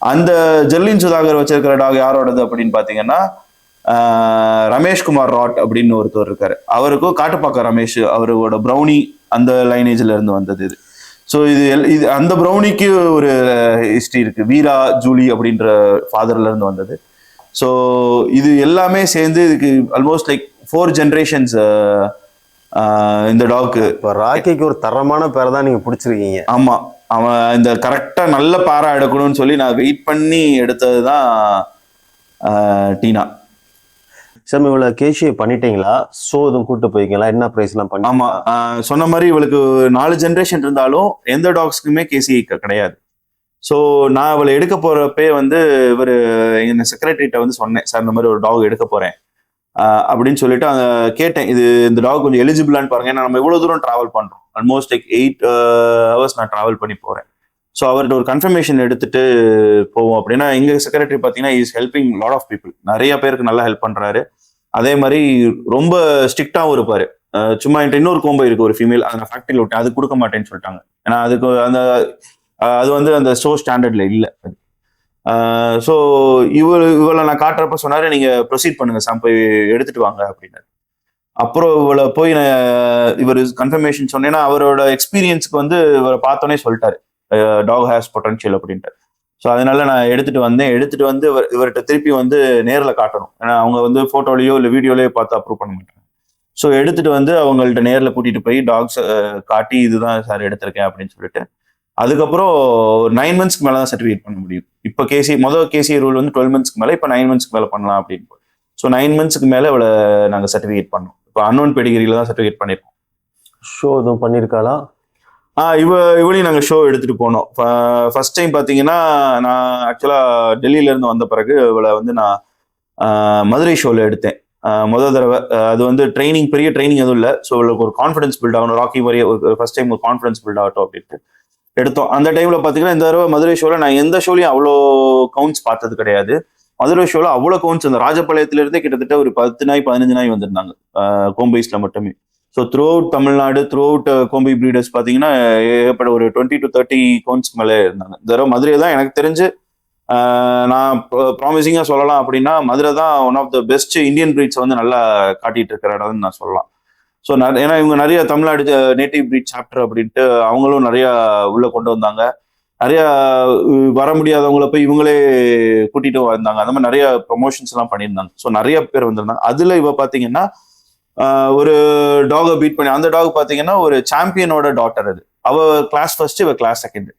அந்த ஜெர்லின் சுதாகர் வச்சிருக்கிற டாக் யாரோடது அப்படின்னு பார்த்தீங்கன்னா ஆஹ், ரமேஷ் குமார் ராட் அப்படின்னு ஒருத்தர் இருக்காரு. அவருக்கும் காட்டுப்பாக்கம் ரமேஷ் அவரோட ப்ரௌனி அந்த லைனேஜ்ல இருந்து வந்தது இது. ஸோ இது எல் இது அந்த ப்ரௌனிக்கு ஒரு ஹிஸ்ட்ரி இருக்கு. வீரா ஜூலி அப்படின்ற ஃபாதர்ல இருந்து வந்தது. ஸோ இது எல்லாமே சேர்ந்து இதுக்கு ஆல்மோஸ்ட் லைக் ஃபோர் ஜென்ரேஷன்ஸ் இந்த டாக்கு. இப்போ ராக்கிக்கு ஒரு தரமான பேரை தான் நீங்க பிடிச்சிருக்கீங்க. ஆமா. அவன் இந்த கரெக்டா நல்ல பாரா எடுக்கணும்னு சொல்லி நான் வெயிட் பண்ணி எடுத்தது தான் டீனா. சார் இவ்வளவு கேஷியை பண்ணிட்டீங்களா? ஷோ எதுவும் கூட்டு போய்க்கீங்களா என்ன பிரைஸ் எல்லாம் பண்ணி ஆமா ஆஹ் சொன்ன மாதிரி இவளுக்கு நாலு ஜென்ரேஷன் இருந்தாலும் எந்த டாக்ஸ்க்குமே கேசி கிடையாது. ஸோ நான் அவளை எடுக்க போறப்பே வந்து இவர் எங்க செக்ரட்டரிட்ட வந்து சொன்னேன் சார் இந்த மாதிரி ஒரு டாக் எடுக்க போறேன். ஆஹ் அப்படின்னு சொல்லிட்டு அங்க கேட்டேன். இது இந்த டாக் கொஞ்சம் எலிஜிபிளான்னு பாருங்க. ஏன்னா நம்ம இவ்வளவு தூரம் டிராவல் பண்றோம். ஆல்மோஸ்ட் லைக் எயிட் ஹவர்ஸ் நான் டிராவல் பண்ணி போறேன். ஸோ அவர்கிட்ட ஒரு கன்ஃபர்மேஷன் எடுத்துட்டு போவோம். அப்படின்னா எங்க செக்ரட்டரி பார்த்தீங்கன்னா is helping lot of people நிறைய பேருக்கு நல்லா ஹெல்ப் பண்றாரு. அதே மாதிரி ரொம்ப ஸ்ட்ரிக்டாகவும் இருப்பாரு. சும்மா என்கிட்ட இன்னொரு கோம்பை இருக்கு. ஒரு ஃபீமேல் அந்த ஃபேக்டரியில் விட்டேன். அது கொடுக்க மாட்டேன்னு சொல்லிட்டாங்க. ஏன்னா அதுக்கு அந்த அது வந்து அந்த ஷோ ஸ்டாண்டர்ட்ல இல்லை. ஸோ இவள் இவளை நான் காட்டுறப்ப சொன்னார் நீங்கள் ப்ரொசீட் பண்ணுங்கள் சாம். போய் எடுத்துகிட்டு வாங்க அப்படின்னாரு. அப்புறம் இவளை போய் நான் இவர் கன்ஃபர்மேஷன் சொன்னேன்னா அவரோட எக்ஸ்பீரியன்ஸுக்கு வந்து இவரை பார்த்தோன்னே சொல்லிட்டாரு. டாக் ஹேஸ் பொட்டன்ஷியல் அப்படின்ட்டு. ஸோ அதனால நான் எடுத்துட்டு வந்தேன். எடுத்துட்டு வந்து இவர் இவர்கிட்ட திருப்பி வந்து நேரில் காட்டணும். ஏன்னா அவங்க வந்து ஃபோட்டோலையோ இல்லை வீடியோலையோ பார்த்து அப்ரூவ் பண்ண மாட்டாங்க. ஸோ எடுத்துட்டு வந்து அவங்கள்ட்ட நேரில் கூட்டிட்டு போய் டாக்ஸ் காட்டி இதுதான் சார் எடுத்திருக்கேன் அப்படின்னு சொல்லிட்டு அதுக்கப்புறம் ஒரு நைன் மந்த்ஸ்க்கு மேலே தான் சர்டிஃபிகேட் பண்ண முடியும். இப்போ கேசி மொதல் கேசி ரூல் வந்து டுவெல் மந்த்ஸ்க்கு மேலே இப்போ நைன் மந்த்ஸ்க்கு மேலே பண்ணலாம் அப்படின்னு ஸோ நைன் மந்த்ஸ்க்கு மேலே இவளை நாங்கள் சர்டிஃபிகேட் பண்ணோம். இப்போ அன்னோன் பெடிகிரியில் தான் சர்டிஃபிகேட் பண்ணியிருக்கோம் ஷோ எதுவும் பண்ணிருக்காளா? ஆ இவ இவளையும் நாங்கள் ஷோ எடுத்துட்டு போனோம். ஃபர்ஸ்ட் டைம் பார்த்தீங்கன்னா நான் ஆக்சுவலாக டெல்லியில இருந்து வந்த பிறகு இவளை வந்து நான் மதுரை ஷோவில் எடுத்தேன். ஆ, முத தடவை. அது வந்து ட்ரைனிங் பெரிய ட்ரைனிங் எதுவும் இல்லை. ஸோ இவளுக்கு ஒரு கான்ஃபிடன்ஸ் பில்ட் ஆகணும். ராக்கி மாதிரியே ஒரு ஃபர்ஸ்ட் டைம் ஒரு கான்ஃபிடன்ஸ் பில்ட் ஆகட்டும் அப்படின்ட்டு. எடுத்தோம். அந்த டைம்ல பார்த்தீங்கன்னா இந்த தடவை மதுரை ஷோவில் நான் எந்த ஷோலையும் அவ்வளோ கவுண்ட்ஸ் பார்த்தது கிடையாது. மதுரை ஷோவில் அவ்வளோ கவுண்ட்ஸ் அந்த ராஜபாளையத்திலிருந்தே கிட்டத்தட்ட ஒரு பத்து நாய் பதினஞ்சு நாய் வந்திருந்தாங்க. கோம்பைஸ்ல மட்டுமே. So throughout Tamil Nadu throughout Kombai breeders பார்த்தீங்கன்னா ஏகப்பட்ட ஒரு டுவெண்ட்டி டு தேர்ட்டி கவுண்ட்ஸ்க்கு மேலே இருந்தாங்க. இந்த தடவை மதுரை தான் எனக்கு தெரிஞ்சு நான் ப்ராமிசிங்காக சொல்லலாம் அப்படின்னா மதுரை தான் one of the best Indian breeds வந்து நல்லா காட்டிட்டு இருக்கிற இடம்னு நான் சொல்லலாம். ஸோ ஏன்னா இவங்க நிறைய தமிழ்நாடு நேட்டிவ் பிரீட் சாப்டர் அப்படின்ட்டு அவங்களும் நிறைய உள்ள கொண்டு வந்தாங்க. நிறைய வர முடியாதவங்கள போய் இவங்களே கூட்டிட்டு வந்தாங்க. அந்த மாதிரி நிறைய ப்ரொமோஷன்ஸ் எல்லாம் பண்ணியிருந்தாங்க. ஸோ நிறைய பேர் வந்திருந்தாங்க. அதுல இவ பாத்தீங்கன்னா ஒரு டாகை பீட் பண்ணி அந்த டாக் பாத்தீங்கன்னா ஒரு சாம்பியனோட டாட்டர் அது. அவ கிளாஸ் ஃபர்ஸ்ட் இவ கிளாஸ் செகண்ட்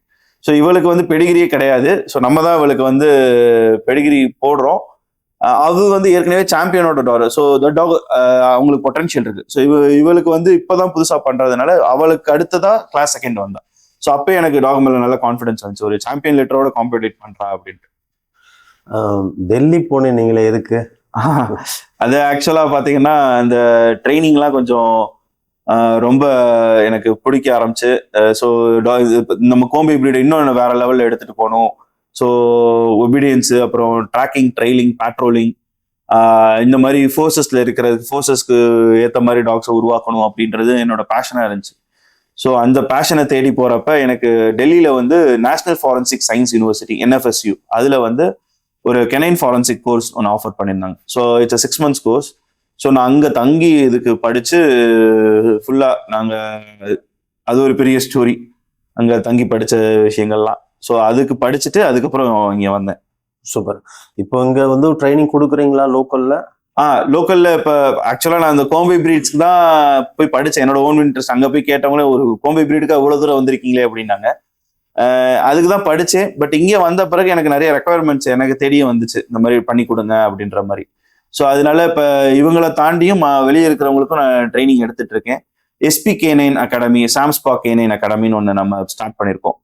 ஸோ இவளுக்கு வந்து பெடிகிரியே கிடையாது. ஸோ நம்ம தான் இவளுக்கு வந்து பெடிகிரி போடுறோம். அது வந்து ஏற்கனவே சாம்பியனோட டாலர் ஸோ த டாக் அவங்களுக்கு பொட்டன்ஷியல் இருக்கு. ஸோ இவ இவளுக்கு வந்து இப்போதான் புதுசா பண்றதுனால அவளுக்கு அடுத்ததா கிளாஸ் செகண்ட் வந்தா. ஸோ அப்போ எனக்கு டாக் மேல நல்ல கான்ஃபிடன்ஸ் வந்துச்சு. ஒரு சாம்பியன் லெட்டரோட காம்படிட் பண்றா அப்படின்ட்டு. டெல்லி போனேன் நீங்களே எதுக்கு? *laughs* அது ஆக்சுவலா பாத்தீங்கன்னா இந்த ட்ரைனிங்லாம் கொஞ்சம் ரொம்ப எனக்கு பிடிக்க ஆரம்பிச்சு. ஸோ நம்ம கோம்பை பிரீட் இன்னும் வேற லெவல்ல எடுத்துட்டு போகணும். ஸோ ஒபீடியன்ஸு அப்புறம் ட்ராக்கிங் ட்ரைலிங் பேட்ரோலிங் இந்த மாதிரி ஃபோர்ஸஸில் இருக்கிற ஃபோர்ஸஸ்க்கு ஏற்ற மாதிரி டாக்ஸை உருவாக்கணும் அப்படின்றது என்னோட பேஷனாக இருந்துச்சு. ஸோ அந்த பேஷனை தேடி போகிறப்ப எனக்கு டெல்லியில் வந்து national forensic science university NFSU அதில் வந்து ஒரு கெனைன் ஃபாரன்சிக் கோர்ஸ் ஒன்று ஆஃபர் பண்ணியிருந்தாங்க. So it's a six months course so நான் அங்கே தங்கி இதுக்கு படித்து ஃபுல்லாக நாங்கள் அது ஒரு பெரிய ஸ்டோரி அங்கே தங்கி படித்த விஷயங்கள்லாம். ஸோ அதுக்கு படிச்சுட்டு அதுக்கப்புறம் இங்கே வந்தேன். சூப்பர் இப்போ இங்க வந்து ட்ரைனிங் கொடுக்குறீங்களா லோக்கல்ல ஆ லோக்கல்ல இப்போ ஆக்சுவலாக நான் அந்த கோம்பை பிரீட்ஸ்க்கு தான் போய் படித்தேன் என்னோட ஓன் இன்ட்ரெஸ்ட் அங்கே போய் கேட்டவங்களே ஒரு கோம்பை பிரீடுக்கு அவ்வளோ தூரம் வந்திருக்கீங்களே? அப்படின்னாங்க. அதுக்கு தான் படித்தேன் பட் இங்கே வந்த பிறகு எனக்கு நிறைய ரெக்குவயர்மெண்ட்ஸ் எனக்கு தெரிய வந்துச்சு. இந்த மாதிரி பண்ணி கொடுங்க அப்படின்ற மாதிரி. ஸோ அதனால இப்போ இவங்கள தாண்டியும் வெளியே இருக்கிறவங்களுக்கும் நான் ட்ரைனிங் எடுத்துட்டு இருக்கேன். எஸ்பி கேனைன் அகாடமி சாம்ஸ்பா கேனைன் அகாடமின்னு ஒன்று நம்ம ஸ்டார்ட் பண்ணியிருக்கோம்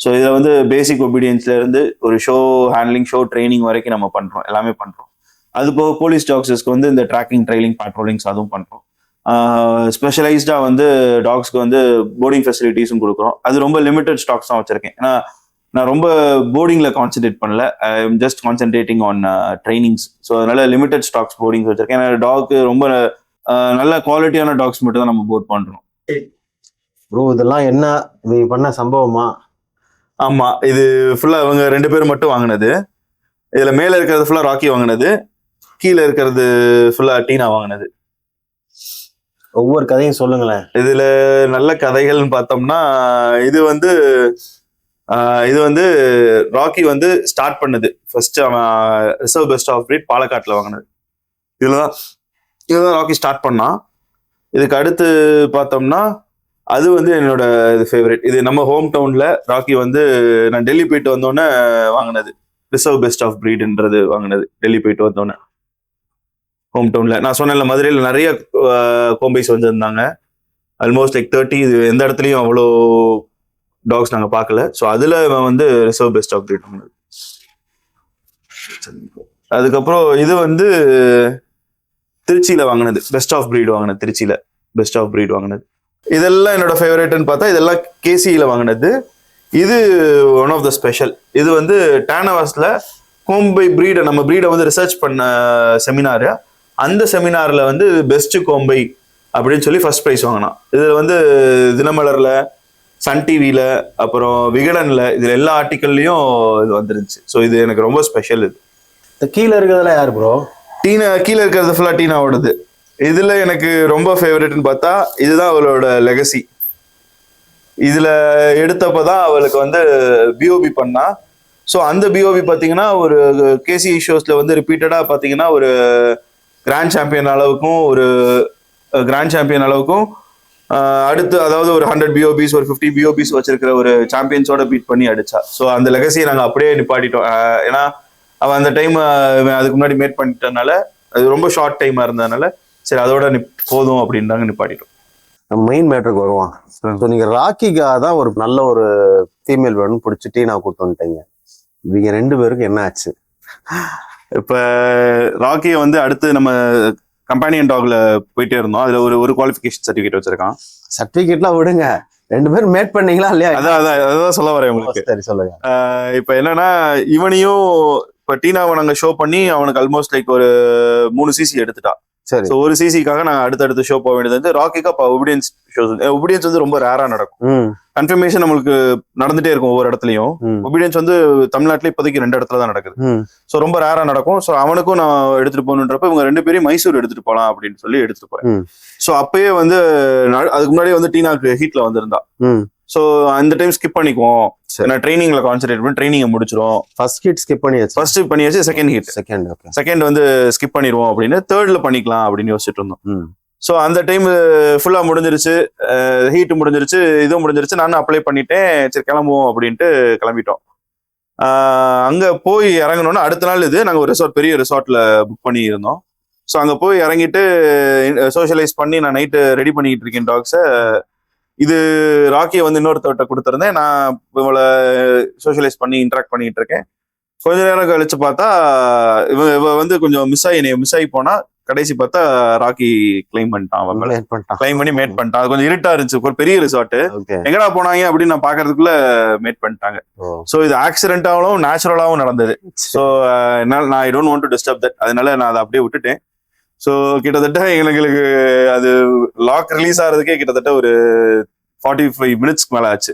ஸோ இதில் வந்து பேசிக் ஒபீடியன்ஸ்ல இருந்து ஒரு ஷோ ஹேண்ட்லிங் ஷோ ட்ரைனிங் வரைக்கும் நம்ம பண்ணுறோம் எல்லாமே பண்ணுறோம் அது போக போலீஸ் டாக்ஸஸ்க்கு வந்து இந்த ட்ராக்கிங் ட்ரைலிங் பேட்ரோலிங்ஸ் அதுவும் பண்ணுறோம் ஸ்பெஷலைஸ்டாக வந்து டாக்ஸ்க்கு வந்து போர்டிங் ஃபெசிலிட்டிஸும் கொடுக்குறோம். அது ரொம்ப லிமிட்டட் ஸ்டாக்ஸ் தான் வச்சுருக்கேன். ஏன்னா நான் ரொம்ப போர்டிங்கில் கான்சென்ட்ரேட் பண்ணல. I am just concentrating on trainings so அதனால லிமிட்டட் ஸ்டாக்ஸ் போர்டிங்ஸ் வச்சிருக்கேன். ஏன்னா டாக்கு ரொம்ப நல்ல குவாலிட்டியான டாக்ஸ் மட்டும் தான் நம்ம போர்ட் பண்ணுறோம் ப்ரோ இதெல்லாம் என்ன இது பண்ண சம்பவமா? ஆமா இது ஃபுல்லா இவங்க ரெண்டு பேரும் மட்டும் வாங்கினது. இதுல மேல இருக்கிறது ஃபுல்லா ராக்கி வாங்கினது. கீழே இருக்கிறது ஃபுல்லா டீனா வாங்கினது. ஒவ்வொரு கதையும் சொல்லுங்களேன். இதுல நல்ல கதைகள்னு பார்த்தோம்னா இது வந்து இது வந்து ராக்கி வந்து ஸ்டார்ட் பண்ணது. ஃபர்ஸ்ட் அவன் ரிசர்வ் பெஸ்ட் ஆஃப் பிரீட் பாலக்காட்டுல வாங்கினது. இதுலதான் இதுதான் ராக்கி ஸ்டார்ட் பண்ணான். இதுக்கு அடுத்து பார்த்தோம்னா அது வந்து என்னோட இது ஃபேவரட் இது நம்ம ஹோம் டவுன்ல ராக்கி வந்து நான் டெல்லி போயிட்டு வந்தோடனே வாங்கினது. ரிசர்வ் பெஸ்ட் ஆஃப் பிரீடுன்றது வாங்கினது டெல்லி போயிட்டு வந்தோடனே ஹோம் டவுன்ல நான் சொன்னேன்ல மதுரையில் நிறைய கோம்பைஸ் வந்திருந்தாங்க. ஆல்மோஸ்ட் லைக் தேர்ட்டி இது எந்த இடத்துலையும் அவ்வளோ டாக்ஸ் நாங்கள் பார்க்கல. ஸோ அதில் வந்து ரிசர்வ் பெஸ்ட் ஆஃப் பிரீட் வாங்கினது. அதுக்கப்புறம் இது வந்து திருச்சியில் வாங்கினது. பெஸ்ட் ஆஃப் பிரீட் வாங்கினது திருச்சியில். பெஸ்ட் ஆஃப் பிரீட் வாங்கினது. இதெல்லாம் என்னோட ஃபேவரட்னு பார்த்தா இதெல்லாம் கேசியில வாங்கினது. இது ஒன் ஆஃப் த ஸ்பெஷல் இது வந்து டேனவாஸ்ல கோம்பை பிரீடை நம்ம பிரீடை வந்து ரிசர்ச் பண்ண செமினார் அந்த செமினார்ல வந்து பெஸ்ட் கோம்பை அப்படின்னு சொல்லி ஃபர்ஸ்ட் ப்ரைஸ் வாங்கினான். இதுல வந்து தினமலர்ல சன் டிவியில அப்புறம் விகடன்ல இதுல எல்லா ஆர்டிக்கல்லையும் இது வந்துருந்துச்சு. ஸோ இது எனக்கு ரொம்ப ஸ்பெஷல் இது. கீழே இருக்கிறதெல்லாம் யார் ப்ரோ டீனா கீழே இருக்கிறது ஃபுல்லா டீனாவோடது. இதுல எனக்கு ரொம்ப ஃபேவரட்னு பார்த்தா இதுதான் அவளோட லெகசி இதுல எடுத்தப்பதான் அவளுக்கு வந்து பிஓபி பண்ணா. ஸோ அந்த பிஓபி பார்த்தீங்கன்னா ஒரு கேசி ஷோஸ்ல வந்து ரிப்பீட்டடா பார்த்தீங்கன்னா ஒரு கிராண்ட் சாம்பியன் அளவுக்கும் ஒரு கிராண்ட் சாம்பியன் அளவுக்கும் அடுத்து அதாவது ஒரு ஹண்ட்ரட் பிஓபிஸ் ஒரு ஃபிஃப்டி பிஓபிஸ் வச்சிருக்கிற ஒரு சாம்பியன்ஸோட பீட் பண்ணி அடிச்சா. ஸோ அந்த லெகசியை நாங்கள் அப்படியே நிப்பாட்டிட்டோம். ஏன்னா அவன் அந்த டைம் அதுக்கு முன்னாடி மேட் பண்ணிட்டனால அது ரொம்ப ஷார்ட் டைமா இருந்ததுனால சரி அதோட நிப் போதும் அப்படின்றாங்க நிப்பாட்டிட்டோம். நம்ம மெயின் மேட்டருக்கு வருவோம். ஸோ நீங்க ராக்கிக்காக தான் ஒரு நல்ல ஒரு ஃபீமேல் வேணும்னு பிடிச்சி டீனா கூட்டு வந்துட்டீங்க. இவங்க ரெண்டு பேருக்கு என்ன ஆச்சு? இப்ப ராக்கியை வந்து அடுத்து நம்ம கம்பானியன் டாக்ல போயிட்டே இருந்தோம். அதுல ஒரு ஒரு குவாலிஃபிகேஷன் சர்டிஃபிகேட் வச்சிருக்கான். சர்டிபிகேட்லாம் விடுங்க. ரெண்டு பேரும் மேட் பண்ணீங்களா இல்லையா? அதான் அதான் அதான் சொல்ல வரேன் உங்களுக்கு. சரி சொல்லுங்க. இப்ப என்னன்னா இவனையும் இப்ப டீனாவை நாங்க ஷோ பண்ணி அவனுக்கு ஆல்மோஸ்ட் லைக் ஒரு மூணு சிசி எடுத்துட்டா. சரி. ஒரு சிசிக்காக நாங்க அடுத்தடுத்து ஷோ போக வேண்டியது வந்து ராக்கிக்கு அப்ப ஒபிடியன்ஸ் ஷோஸ் ஒபிடியன்ஸ் வந்து ரொம்ப ரேரா நடக்கும். கன்ஃபர்மேஷன் நம்மளுக்கு நடந்துட்டே இருக்கும் ஒவ்வொரு இடத்துலயும். ஒபீடியன்ஸ் வந்து தமிழ்நாட்டுல இப்போதைக்கு ரெண்டு இடத்துல தான் நடக்குது. ஸோ ரொம்ப ரேரா நடக்கும். ஸோ அவனுக்கும் நான் எடுத்துட்டு போகணுன்றப்ப இவங்க ரெண்டு பேரையும் மைசூர் எடுத்துட்டு போகலாம் அப்படின்னு சொல்லி எடுத்துட்டு போறேன். ஸோ அப்பயே வந்து அதுக்கு முன்னாடியே வந்து டீனாக்கு ஹீட்ல வந்திருந்தா. ஸோ அந்த டைம் ஸ்கிப் பண்ணிக்குவோம். நான் ட்ரைனிங்ல கான்சென்ட்ரேட் பண்ணி ட்ரைனிங்கை முடிச்சிரும். ஃபர்ஸ்ட் ஹிட் ஸ்கிப் பண்ணியாச்சு. ஃபர்ஸ்ட் பண்ணியாச்சு செகண்ட் ஹீட் செகண்ட் செகண்ட் வந்து ஸ்கிப் பண்ணிடுவோம் அப்படின்னு தேர்ட்ல பண்ணிக்கலாம் அப்படின்னு யோசிச்சுட்டு இருந்தோம். ஸோ அந்த டைம் ஃபுல்லாக முடிஞ்சிருச்சு. ஹீட் முடிஞ்சிருச்சு இதுவும் முடிஞ்சிருச்சு. நானும் அப்ளை பண்ணிட்டேன். சரி கிளம்புவோம் அப்படின்ட்டு கிளம்பிட்டோம். அங்கே போய் இறங்கணும்னா அடுத்த நாள் இது நாங்கள் ஒரு ரிசார்ட் பெரிய ரிசார்ட்டில் புக் பண்ணியிருந்தோம். ஸோ அங்கே போய் இறங்கிட்டு சோஷியலைஸ் பண்ணி நான் நைட்டு ரெடி பண்ணிக்கிட்டு இருக்கேன் டாக்ஸை இது ராக்கியை வந்து இன்னொருத்தவர்கிட்ட கொடுத்துருந்தேன். நான் இவளை சோஷியலைஸ் பண்ணி இன்ட்ராக்ட் பண்ணிக்கிட்டு இருக்கேன். கொஞ்ச நேரம் கழிச்சு பார்த்தா இவ இவ வந்து கொஞ்சம் மிஸ் ஆகி மிஸ் ஆகி போனால் கடைசி பார்த்தா ராக்கி கிளைம் பண்ணிட்டான் அவன் மேல. மேட் பண்ணிட்டான். கிளைம் பண்ணி மேட் பண்ணிட்டான். அது கொஞ்சம் இருட்டா இருந்துச்சு. ஒரு பெரிய ரிசார்ட் எங்கடா போனாங்க அப்படின்னு நான் பாக்குறதுக்குள்ள மேட் பண்ணிட்டாங்க. சோ இது ஆக்சிடென்டாவும் நேச்சுரலாவும் நடந்தது. ஸோ என்னால் நான் I don't want to disturb that அதனால நான் அதை அப்படியே விட்டுட்டேன். ஸோ கிட்டத்தட்ட எங்களுக்கு அது லாக் ரிலீஸ் ஆகிறதுக்கே கிட்டத்தட்ட ஒரு ஃபார்ட்டி ஃபைவ் மினிட்ஸ்க்கு மேல ஆச்சு.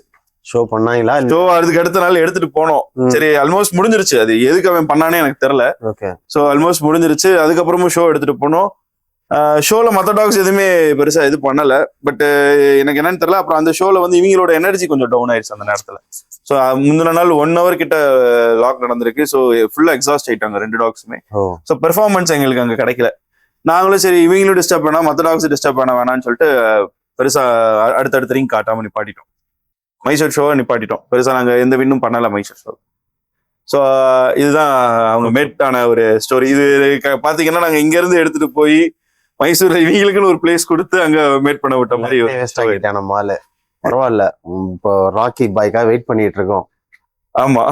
ஷோ பண்ணாங்களா? ஸோ அதுக்கு அடுத்த நாள் எடுத்துட்டு போனோம். சரி ஆல்மோஸ்ட் முடிஞ்சிருச்சு. அது எதுக்கு அவன் பண்ணானே எனக்கு தெரியல. ஓகே ஸோ ஆல்மோஸ்ட் முடிஞ்சிருச்சு. அதுக்கப்புறமும் ஷோ எடுத்துட்டு போனோம். ஷோல மற்ற டாக்ஸ் எதுவுமே பெருசா இது பண்ணல. பட் எனக்கு என்னன்னு தெரியல. அப்புறம் அந்த ஷோல வந்து இவங்களோட எனர்ஜி கொஞ்சம் டவுன் ஆயிடுச்சு அந்த நேரத்துல. ஸோ முந்தின நாள் ஒன் ஹவர் கிட்ட லாக் நடந்திருக்கு. ஸோ ஃபுல்லா எக்ஸாஸ்ட் ஆயிட்டாங்க ரெண்டு டாக்ஸுமே ஸோ பெர்ஃபார்மன்ஸ் எங்களுக்கு அங்க கிடைக்கல. நாங்களும் சரி இவங்களும் டிஸ்டர்ப் பண்ணா மற்ற டாக்ஸ் டிஸ்டர்ப் பண்ண வேணாம்னு சொல்லிட்டு பெருசா அடுத்தடுத்த ரிங் காட்டாம நிப்பாட்டிட்டோம். மைசூர் ஷோவை நிப்பாட்டிட்டோம். பெருசா நாங்க எந்த வின்னும் பண்ணல மைசூர் ஷோ ஸோ இதுதான் அவங்க மேட் ஆன ஒரு ஸ்டோரி இது க- பாத்தீங்கன்னா நாங்க இங்க இருந்து எடுத்துட்டு போய் மைசூர் இவங்களுக்குன்னு ஒரு பிளேஸ் கொடுத்து அங்க மேட் பண்ண விட்ட மாதிரி ஆளு பரவாயில்ல. இப்போ ராக்கி பாய்க்காக வெயிட் பண்ணிட்டு இருக்கோம். ஆமா.